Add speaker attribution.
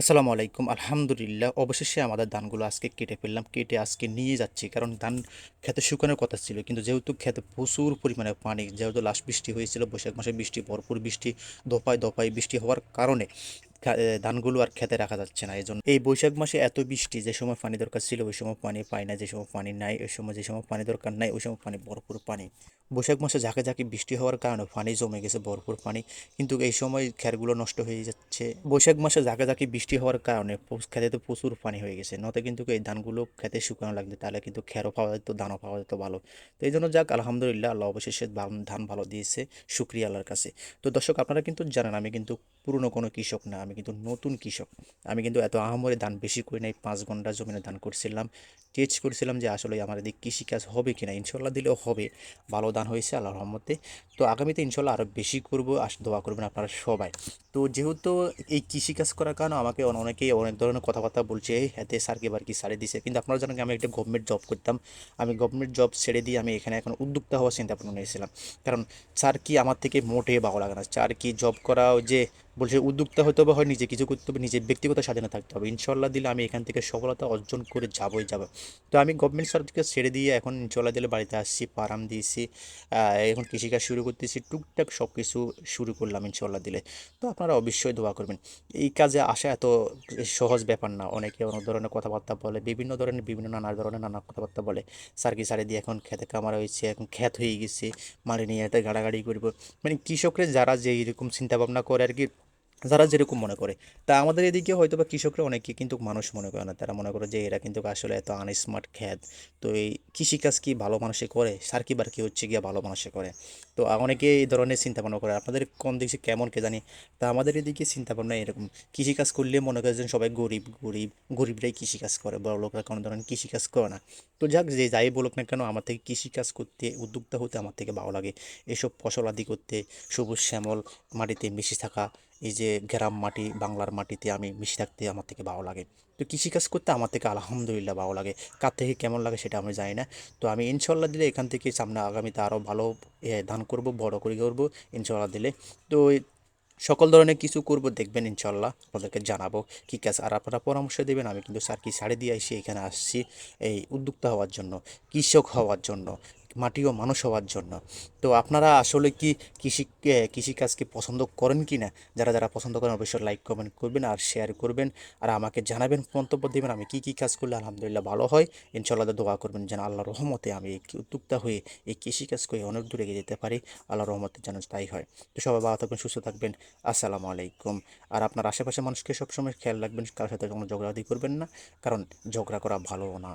Speaker 1: আসসালামু আলাইকুম। আলহামদুলিল্লাহ, অবশেষে আমাদের ধানগুলো আজকে কেটে ফেললাম। কেটে আজকে নিয়ে যাচ্ছি, কারণ ধান খেতে শুকানোর কথা ছিল। কিন্তু যেহেতু খেতে প্রচুর পরিমাণে পানি, যেহেতু লাস্ট বৃষ্টি হয়েছিল, বৈশাখ মাসে বৃষ্টি, ভরপুর বৃষ্টি দফায় দফায় বৃষ্টি হওয়ার কারণে ধানগুলো আর খেতে রাখা যাচ্ছে না। এই জন্য এই বৈশাখ মাসে এত বৃষ্টি, যে সময় পানি দরকার ছিল, ওই সময় পানি পাই না, যে সময় পানি নাই, ওই সময় যে সময় পানি দরকার নাই, ওই সময় পানি, ভরপুর পানি। বৈশাখ মাসে ঝাঁকে ঝাঁকে বৃষ্টি হওয়ার কারণে পানি জমে গেছে, ভরপুর পানি। কিন্তু এই সময় খেরগুলো নষ্ট হয়ে যাচ্ছে। বৈশাখ মাসে ঝাঁকে ঝাঁকে বৃষ্টি হওয়ার কারণে খেতে তো প্রচুর পানি হয়ে গেছে। নতে কিন্তু এই ধানগুলো খেতে শুকানো লাগবে, তাহলে কিন্তু খেরও পাওয়া যেত, ধানও পাওয়া যেত ভালো। তো এই জন্য যাক, আলহামদুলিল্লাহ, আল্লাহ অবশেষে ধান ধান ভালো দিয়েছে শুক্রিয়া আল্লাহর কাছে। তো দর্শক, আপনারা কিন্তু জানেন, আমি কিন্তু পুরনো কোনো কৃষক না, আমি কিন্তু নতুন কৃষক। আমি কিন্তু এত আহামরি ধান বেশি করি নাই, পাঁচ ঘণ্টা জমিনে ধান করছিলাম। টেস্ট করছিলাম যে আসলে আমার এদিকে কৃষিকাজ হবে কিনা ইনশাল্লাহ দিলেও হবে। ভালো ধান হয়েছে, আল্লাহর রহমতে। তো আগামীতে ইনশাল্লাহ আরও বেশি করব, আস, দোয়া করবেন আপনারা সবাই। তো যেহেতু এই কৃষিকাজ করার কারণে আমাকে অনেকেই অনেক ধরনের কথাবার্তা বলছে হাতে সারকে বার কি সারে দিছে? কিন্তু আপনারা জানেন আমি একটা গভর্নমেন্ট জব করতাম। আমি গভর্নমেন্ট জব ছেড়ে দিয়ে আমি এখানে এখন উদ্যোক্তা হওয়ার চিন্তা ভাবনা নিয়েছিলাম। কারণ স্যার কি আমার থেকে মোটে ভালো লাগে না? স্যার কি জব করা যে বলছে উদ্যোক্তা হতে হবে হয় নিজে কিছু করতে হবে, নিজের ব্যক্তিগত স্বাধীনতা থাকতে হবে। ইনশাল্লাহ দিলে আমি এখান থেকে সফলতা অর্জন করে যাবই যাব। তো আমি গভর্নমেন্ট সার্ভিসকে ছেড়ে দিয়ে এখন ইনশাল্লাহ দিলে বাড়িতে আসছি, পারাম দিয়েছি এখন কৃষিকাজ শুরু করতেছি, টুকটাক সব কিছু শুরু করলাম ইনশাল্লাহ দিলে। তো আপনারা অবশ্যই দোয়া করবেন। এই কাজে আসা এত সহজ ব্যাপার না। অনেকে অনেক ধরনের কথাবার্তা বলে, বিভিন্ন ধরনের, বিভিন্ন নানা ধরনের নানা কথাবার্তা বলে। স্যার কি সারে দিয়ে এখন খেতে কামারা হয়েছে, এখন খ্যাত হয়ে গেছে মারি নিয়ে গাড়াগাড়ি করব। মানে কৃষকরা যারা যে এরকম চিন্তা ভাবনা করে আর কি যারা যেরকম মনে করে। তা আমাদের এদিকে হয়তো বা কৃষকরা অনেকে কিন্তু মানুষ মনে করে না। তারা মনে করে যে এরা কিন্তু আসলে এত আনস্মার্ট খ্যাত। তো এই কৃষিকাজ কি ভালো মানুষে করে? সার কি বার কি হচ্ছে গিয়া ভালো মানুষে করে? তো অনেকে এই ধরনের চিন্তা ভাবনা করে। আপনাদের কোন দিকে কেমন কে জানি তা আমাদের এদিকে চিন্তা ভাবনা এরকম। কৃষিকাজ করলে মনে করে যেন সবাই গরিব গরিব, গরিবরাই কৃষিকাজ করে। বড় লোকরা কোনো ধরনের কৃষিকাজ করে না। তো যাক, যে যাই বলুক না কেন, আমার থেকে কৃষিকাজ করতে, উদ্যোক্তা হতে আমার থেকে ভালো লাগে। এসব ফসল আদি করতে, সবুজ শ্যামল মাটিতে মিশে থাকা, এই যে গ্রাম মাটি, বাংলার মাটিতে আমি মিশে থাকতে আমার থেকে ভালো লাগে। তো কৃষিকাজ করতে আমার থেকে আলহামদুলিল্লাহ ভালো লাগে। কার থেকে কেমন লাগে সেটা আমি জানি না। তো আমি ইনশাল্লাহ দিলে এখান থেকে সামনে আগামীতে আরও ভালো ধান করব, বড় করে করব ইনশাল্লাহ দিলে। তো সকল ধরনের কিছু করব দেখবেন ইনশাল্লাহ আপনাদেরকে জানাব কী কাজ। আর আপনারা পরামর্শ দেবেন আমি কিন্তু স্যার কি সাড়ে দিয়ে এসে এখানে আসছি এই উদ্যোক্তা হওয়ার জন্য, কৃষক হওয়ার জন্য। মাটি ও মানুষ হওয়ার জন্য। তো আপনারা আসলে কি কৃষি কৃষিকাজকে পছন্দ করেন কি না? যারা যারা পছন্দ করেন অবশ্যই লাইক কমেন্ট করবেন আর শেয়ার করবেন। আর আমাকে জানাবেন মন্তব্য দেবেন, আমি কি কি কাজ করলে আলহামদুলিল্লাহ ভালো হয়। ইনশাল্লাহ দোয়া করবেন যেন আল্লাহ রহমতে আমি এই উদ্যোক্তা হয়ে এই কৃষিকাজ করে অনেক দূরে এগিয়ে যেতে পারি। আল্লাহ রহমতে যেন তাই হয়। তো সবাই ভালো থাকবেন, সুস্থ থাকবেন। আসসালামু আলাইকুম। আর আপনার আশেপাশে মানুষকে সবসময় খেয়াল রাখবেন, কারোর সাথে কোনো ঝগড়াঝাটি করবেন না। কারণ ঝগড়া করা ভালো না।